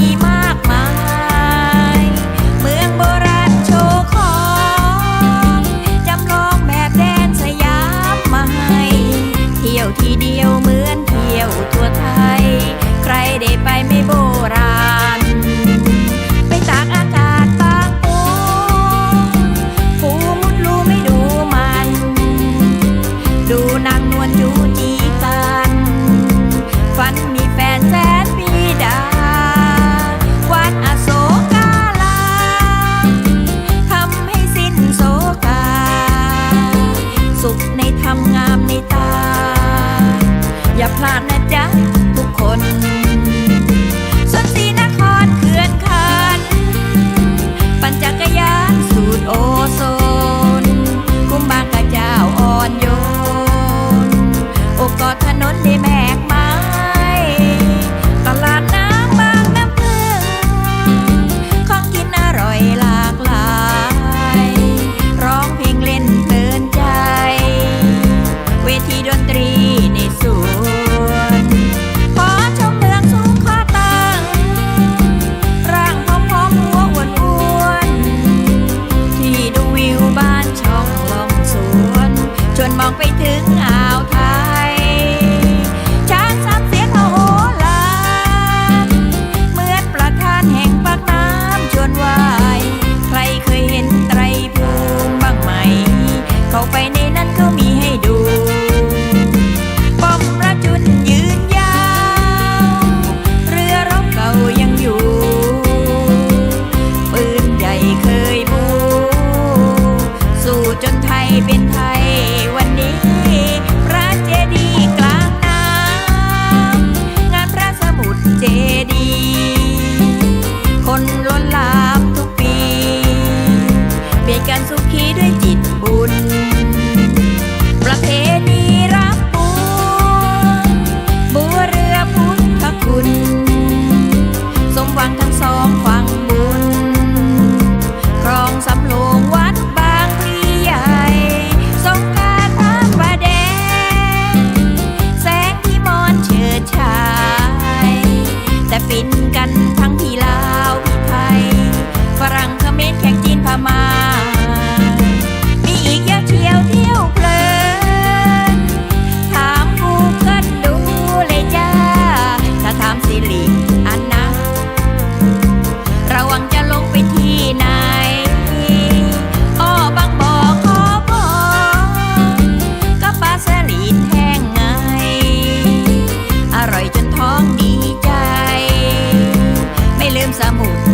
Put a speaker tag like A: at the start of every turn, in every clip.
A: 今ากนะจ๊ะทุกคน องไปถึงอ่าวไทย การสู้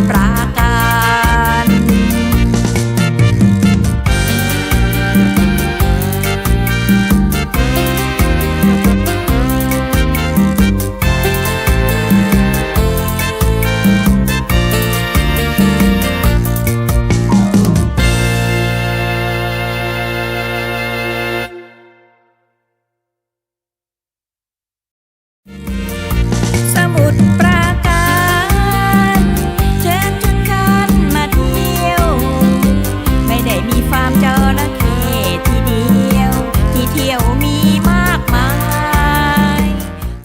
A: prata.